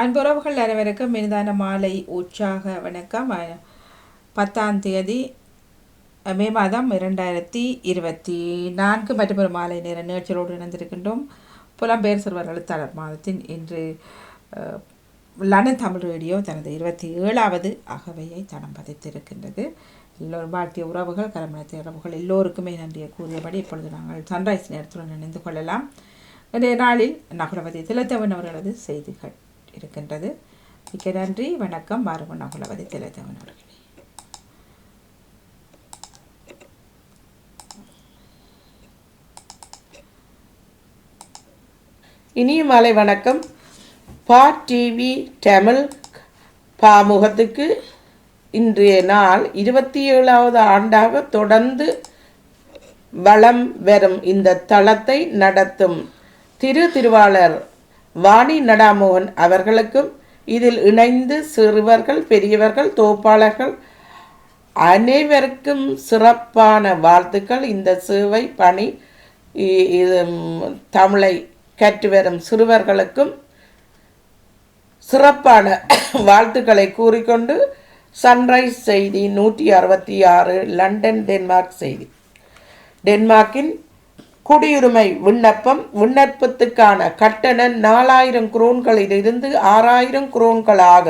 அன்புறவுகள் அனைவருக்கும் இனிதான மாலை உற்சாக வணக்கம். பத்தாம் தேதி மே மாதம் இரண்டாயிரத்தி இருபத்தி நான்கு மற்றும் ஒரு மாலை நேர நிகழ்ச்சியோடு இணைந்திருக்கின்றோம். புலம்பெயர் சிறுவர் எழுத்தாளர் மாதத்தின் இன்று லண்டன் தமிழ் ரேடியோ தனது இருபத்தி ஏழாவது அகவையை தடம் பதித்திருக்கின்றது. எல்லோரும் வாழ்த்திய உறவுகள் கரமணத்திய உறவுகள் எல்லோருக்குமே நன்றியை கூறியபடி இப்பொழுது நாங்கள் சன்ரைஸ் நேரத்துடன் இணைந்து கொள்ளலாம். இன்றைய நாளில் நகுலவதி திலத்தவன் அவர்களது செய்திகள். இருக்கின்றது. மிக்க நன்றி. வணக்கம். வாருங்கள் குலவதி திலத்தவன் அவர்களே இனிய மாலை வணக்கம். பா டிவி தமிழ் பாமுகத்துக்கு இன்றைய நாள் இருபத்தி ஏழாவது ஆண்டாக தொடர்ந்து வளம் வரும் இந்த தளத்தை நடத்தும் திரு திருவாளர் வாணி நடாமோகன் அவர்களுக்கும் இதில் இணைந்து சிறுவர்கள் பெரியவர்கள் தோப்பாளர்கள் அனைவருக்கும் சிறப்பான வாழ்த்துக்கள். இந்த சேவை பணி இ- இது தமிழை தமிழை கற்றுவரும் சிறுவர்களுக்கும் சிறப்பான வாழ்த்துக்களை கூறிக்கொண்டு சன்ரைஸ் செய்தி நூற்றி அறுபத்தி ஆறு லண்டன் டென்மார்க் செய்தி. டென்மார்க்கின் குடியுரிமை விண்ணப்பம் விண்ணப்பத்துக்கான கட்டணம் நாலாயிரம் குரோன்களிலிருந்து ஆறாயிரம் குரோன்களாக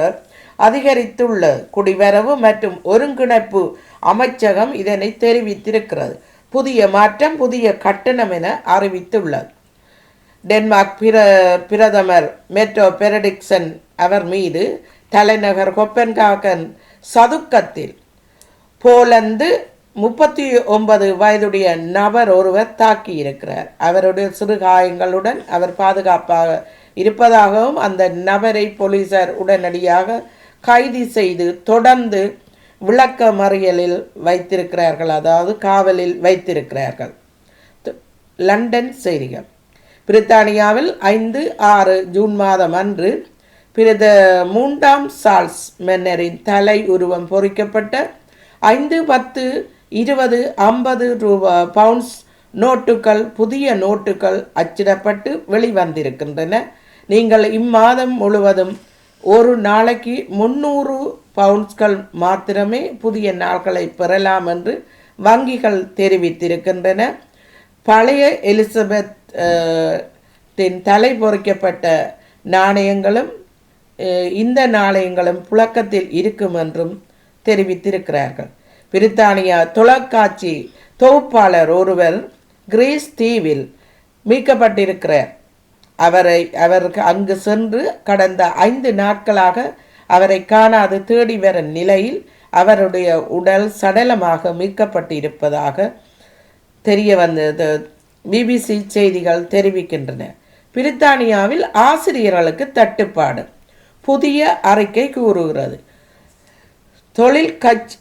அதிகரித்துள்ள குடிவரவு மற்றும் ஒருங்கிணைப்பு அமைச்சகம் இதனை தெரிவித்திருக்கிறது. புதிய மாற்றம் புதிய கட்டணம் என அறிவித்துள்ளது டென்மார்க் பிர பிரதமர் மெட்ரோ பெரடிக்சன் அவர் மீது தலைநகர் கொப்பன்காகன் சதுக்கத்தில் போலந்து முப்பத்தி ஒன்பது வயதுடைய நபர் ஒருவர் தாக்கியிருக்கிறார். அவருடைய சிறு காயங்களுடன் அவர் பாதுகாப்பாக இருப்பதாகவும் அந்த நபரை போலீசார் உடனடியாக கைது செய்து தொடர்ந்து விளக்க மறியலில் வைத்திருக்கிறார்கள். அதாவது காவலில் வைத்திருக்கிறார்கள். லண்டன் செய்திகள். பிரித்தானியாவில் ஐந்து ஆறு ஜூன் மாதம் அன்று பிரத மூன்றாம் சால்ஸ் மன்னரின் தலை உருவம் பொறிக்கப்பட்ட ஐந்து பத்து இருபது ஐம்பது ரூபா பவுண்ட்ஸ் நோட்டுகள் புதிய நோட்டுகள் அச்சிடப்பட்டு வெளிவந்திருக்கின்றன. நீங்கள் இம்மாதம் முழுவதும் ஒரு நாளைக்கு முந்நூறு பவுண்ட்ஸ்கள் மாத்திரமே புதிய நாள்களை பெறலாம் என்று வங்கிகள் தெரிவித்திருக்கின்றன. பழைய எலிசபெத் தின் தலை பொறிக்கப்பட்ட நாணயங்களும் இந்த நாணயங்களும் புழக்கத்தில் இருக்கும் என்றும் தெரிவித்திருக்கிறார்கள். பிரித்தானியா தொலைக்காட்சி தொகுப்பாளர் ஒருவர் கிரீஸ் தீவில் மீட்கப்பட்டிருக்கிறார். அவரை அவருக்கு அங்கு சென்று கடந்த ஐந்து நாட்களாக அவரை காணாது தேடி வரும் நிலையில் அவருடைய உடல் சடலமாக மீட்கப்பட்டிருப்பதாக தெரிய வந்தது. பிபிசி செய்திகள் தெரிவிக்கின்றன. பிரித்தானியாவில் ஆசிரியர்களுக்கு தட்டுப்பாடு. புதிய அறிக்கை கூறுகிறது. தொழில் கட்சி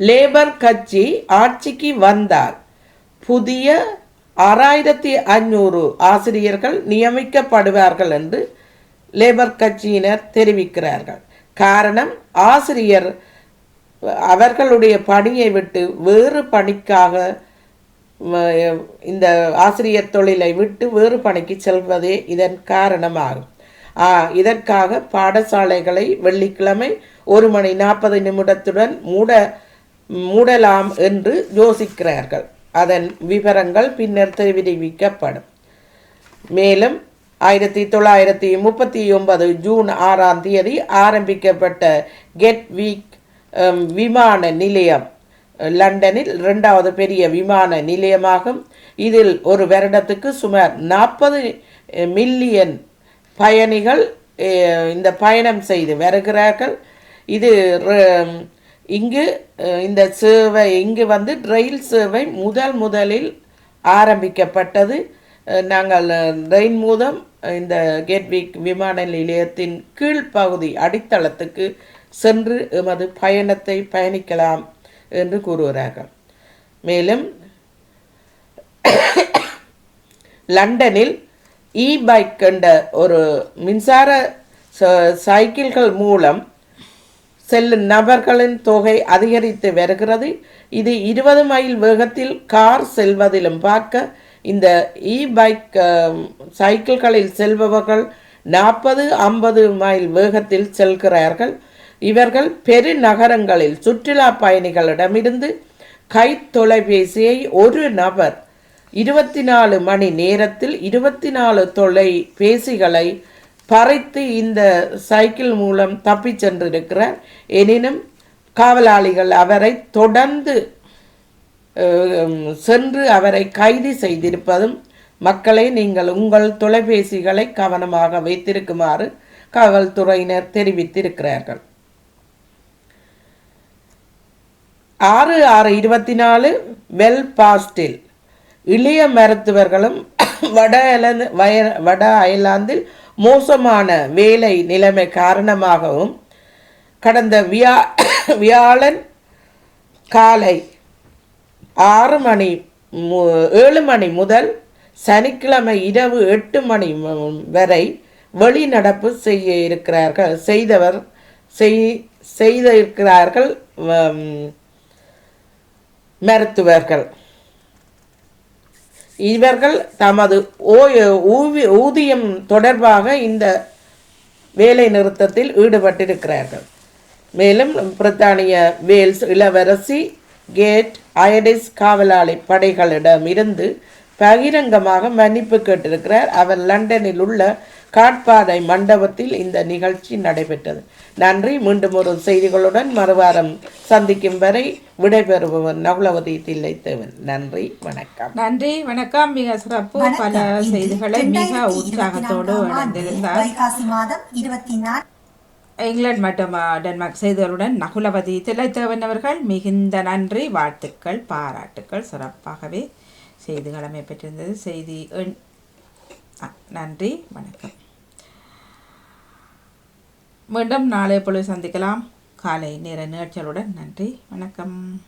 லேபர் கட்சி ஆட்சிக்கு வந்தால் புதிய ஆறாயிரத்தி ஐநூறு ஆசிரியர்கள் நியமிக்கப்படுவார்கள் என்று லேபர் கட்சியினர் தெரிவிக்கிறார்கள். காரணம் ஆசிரியர் அவர்களுடைய பணியை விட்டு வேறு பணிக்காக இந்த ஆசிரியர் தொழிலை விட்டு வேறு பணிக்கு செல்வதே இதன் காரணமாகும். ஆ, இதற்காக பாடசாலைகளை வெள்ளிக்கிழமை ஒரு மணி நாற்பது நிமிடத்துடன் மூட மூடலாம் என்று யோசிக்கிறார்கள். அதன் விவரங்கள் பின்னர் தெரிவிக்கப்படும். மேலும் ஆயிரத்தி தொள்ளாயிரத்தி முப்பத்தி ஒன்பது ஜூன் ஆறாம் தேதி ஆரம்பிக்கப்பட்ட கெட் வீக் விமான நிலையம் லண்டனில் இரண்டாவது பெரிய விமான நிலையமாகும். இதில் ஒரு வருடத்துக்கு சுமார் நாற்பது மில்லியன் பயணிகள் இந்த பயணம் செய்து வருகிறார்கள். இது ர- இங்கு இந்த சேவை இங்கு வந்து ரயில் சேவை முதல் முதலில் ஆரம்பிக்கப்பட்டது. நாங்கள் ரயில் மூலம் இந்த கேட்விக் விமான நிலையத்தின் கீழ்ப்பகுதி அடித்தளத்துக்கு சென்று எமது பயணத்தை பயணிக்கலாம் என்று கூறுகிறார்கள். மேலும் லண்டனில் இ பைக் என்ற ஒரு மின்சார ச- சைக்கிள்கள் மூலம் செல்லும் நபர்களின் தொகை அதிகரித்து வருகிறது. இது இருபது மைல் வேகத்தில் கார் செல்வதிலும் பார்க்க இந்த இ பைக் சைக்கிள்களில் செல்பவர்கள் நாற்பது ஐம்பது மைல் வேகத்தில் செல்கிறார்கள். இவர்கள் பெருநகரங்களில் சுற்றுலா பயணிகளிடமிருந்து கை தொலைபேசியை ஒரு நபர் இருபத்தி நாலு மணி நேரத்தில் இருபத்தி நாலு தொலைபேசிகளை பறித்து இந்த சைக்கிள் மூலம் தப்பிச் சென்றிருக்கிறார் எனினும் காவலாளிகள் அவரை தொடர்ந்து சென்று அவரை கைது செய்திருப்பதும் மக்களை நீங்கள் உங்கள் தொலைபேசிகளை கவனமாக வைத்திருக்குமாறு காவல்துறையினர் தெரிவித்திருக்கிறார்கள். ஆறு ஆறு இருபத்தி நாலு வெல் பாஸ்டில் இளைய மருத்துவர்களும் வட வய வட அயர்லாந்தில் மோசமான வேலை நிலைமை காரணமாகவும் கடந்த வியா வியாழன் காலை ஆறு மணி மு- ஏழு மணி முதல் சனிக்கிழமை இரவு எட்டு மணி வரை வெளிநடப்பு செய்ய இருக்கிறார்கள். செய்தவர் செய் செய்திருக்கிறார்கள் மருத்துவர்கள். இவர்கள் தமது ஓ- ஊவி- ஊதியம் தொடர்பாக இந்த வேலை நிறுத்தத்தில் ஈடுபட்டிருக்கிறார்கள். மேலும் பிரித்தானிய வேல்ஸ் இளவரசி கேட் அயடிஸ் காவலாளி படைகளிடமிருந்து பகிரங்கமாக மன்னிப்பு கேட்டிருக்கிறார். அவர் லண்டனில் உள்ள காட்பாதை மண்டபத்தில் இந்த நிகழ்ச்சி நடைபெற்றது. நன்றி. மீண்டும் ஒரு செய்திகளுடன் மறுவாரம் சந்திக்கும் வரை விடைபெறுபவர் நகுலவதி தில்லைத்தேவன். நன்றி. வணக்கம். நன்றி. வணக்கம். மிக சிறப்பு. பல செய்திகளை மிக உற்சாகத்தோடு மாதம் இருபத்தி நான்கு. இங்கிலாந்து மற்றும் டென்மார்க் செய்திகளுடன் நகுலவதி தில்லைத்தேவன் அவர்கள். மிகுந்த நன்றி. வாழ்த்துக்கள் பாராட்டுக்கள். சிறப்பாகவே செய்திகள் அமைப்பெற்றிருந்தது. செய்தி எண் நன்றி வணக்கம். மீண்டும் நாளை பொழுது சந்திக்கலாம். காலை நேர நிகழ்ச்சிகளுடன் நன்றி வணக்கம்.